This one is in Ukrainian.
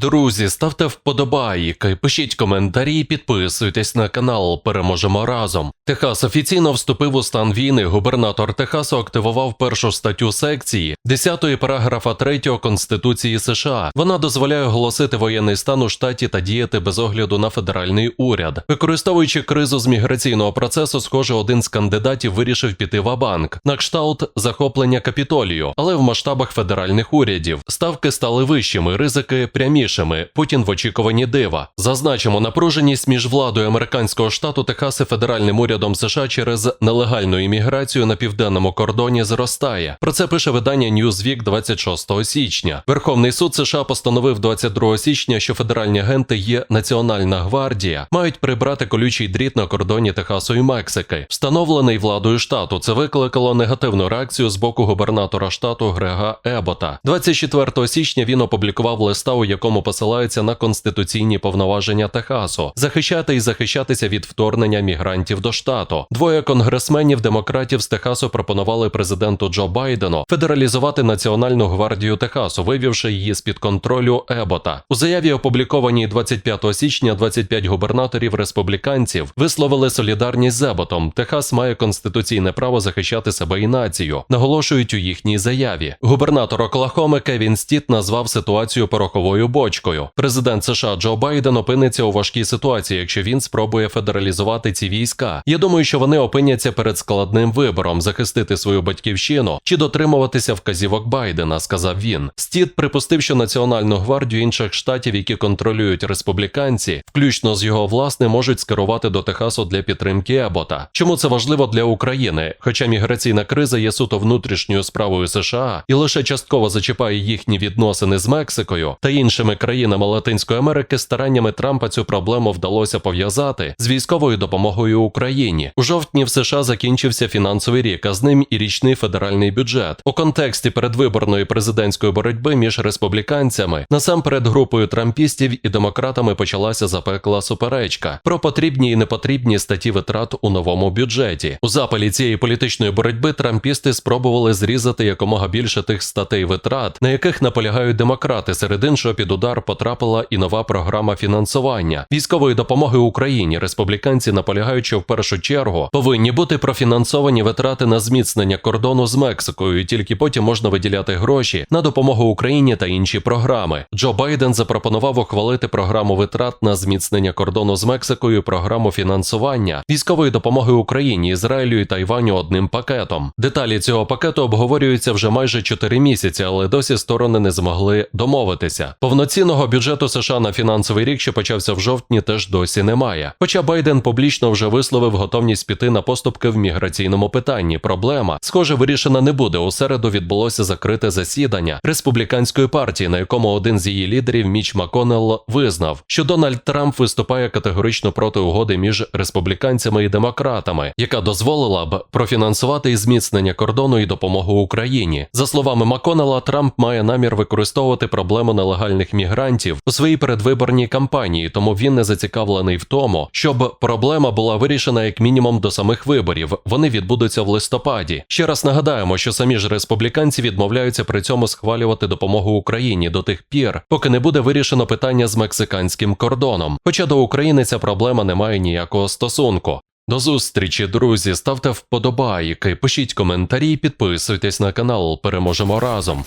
Друзі, ставте вподобайки, пишіть коментарі, підписуйтесь на канал. Переможемо разом. Техас офіційно вступив у стан війни. Губернатор Техасу активував першу статтю секції 10 параграфа 3 Конституції США. Вона дозволяє оголосити воєнний стан у штаті та діяти без огляду на федеральний уряд. Використовуючи кризу з міграційного процесу, схоже, один з кандидатів вирішив піти в банк на кшталт захоплення капітолію, але в масштабах федеральних урядів. Ставки стали вищими, ризики прямішими. Путін в очікуванні дива. Зазначимо напруженість між владою американського штату Техас і федеральним урядом США через нелегальну імміграцію на південному кордоні зростає. Про це пише видання Newsweek 26 січня. Верховний суд США постановив 22 січня, що федеральні агенти є Національна гвардія, мають прибрати колючий дріт на кордоні Техасу і Мексики, встановлений владою штату. Це викликало негативну реакцію з боку губернатора штату Грега Ебота. 24 січня він опублікував листа, у якому посилається на конституційні повноваження Техасу, захищати і захищатися від вторгнення мігрантів до штату. Двоє конгресменів демократів з Техасу пропонували президенту Джо Байдену федералізувати Національну гвардію Техасу, вивівши її з під контролю Ебота. У заяві, опублікованій 25 січня, 25 губернаторів республіканців висловили солідарність з Еботом. Техас має конституційне право захищати себе і націю, наголошують у їхній заяві. Губернатор Оклахоми Кевін Стіт назвав ситуацію пороховою бочкою. Президент США Джо Байден опиниться у важкій ситуації, якщо він спробує федералізувати ці війська. Я думаю, що вони опиняться перед складним вибором захистити свою батьківщину чи дотримуватися вказівок Байдена, сказав він. Стіт припустив, що Національну гвардію інших штатів, які контролюють республіканці, включно з його власним, можуть скерувати до Техасу для підтримки Ебота. Чому це важливо для України? Хоча міграційна криза є суто внутрішньою справою США і лише частково зачіпає їхні відносини з Мексикою та іншими країнами Латинської Америки, стараннями Трампа цю проблему вдалося пов'язати з військовою допомогою Україні. У жовтні в США закінчився фінансовий рік, а з ним і річний федеральний бюджет. У контексті передвиборної президентської боротьби між республіканцями, насамперед групою трампістів і демократами почалася запекла суперечка про потрібні і непотрібні статті витрат у новому бюджеті. У запалі цієї політичної боротьби трампісти спробували зрізати якомога більше тих статей витрат, на яких наполягають демократи. Серед іншого під удар потрапила і нова програма фінансування військової допомоги Україні. Республіканці наполягають, що в першу чергу повинні бути профінансовані витрати на зміцнення кордону з Мексикою, і тільки потім можна виділяти гроші на допомогу Україні та інші програми. Джо Байден запропонував ухвалити програму витрат на зміцнення кордону з Мексикою, програму фінансування військової допомоги Україні, Ізраїлю і Тайваню одним пакетом. Деталі цього пакету обговорюються вже майже 4 місяці, але досі сторони не змогли домовитися. Повноцінного бюджету США на фінансовий рік, що почався в жовтні, теж досі немає. Хоча Байден публічно вже висловив готовність піти на поступки в міграційному питанні. Проблема, схоже, вирішена не буде. У середу відбулося закрите засідання республіканської партії, на якому один з її лідерів Міч Маконелл визнав, що Дональд Трамп виступає категорично проти угоди між республіканцями і демократами, яка дозволила б профінансувати і зміцнення кордону і допомогу Україні. За словами Маконела, Трамп має намір використовувати проблему нелегальних мігрантів у своїй передвиборній кампанії, тому він не зацікавлений в тому, щоб проблема була вирішена як мінімум до самих виборів. Вони відбудуться в листопаді. Ще раз нагадаємо, що самі ж республіканці відмовляються при цьому схвалювати допомогу Україні до тих пір, поки не буде вирішено питання з мексиканським кордоном. Хоча до України ця проблема не має ніякого стосунку. До зустрічі, друзі. Ставте вподобайки, пишіть коментарі, підписуйтесь на канал. Переможемо разом.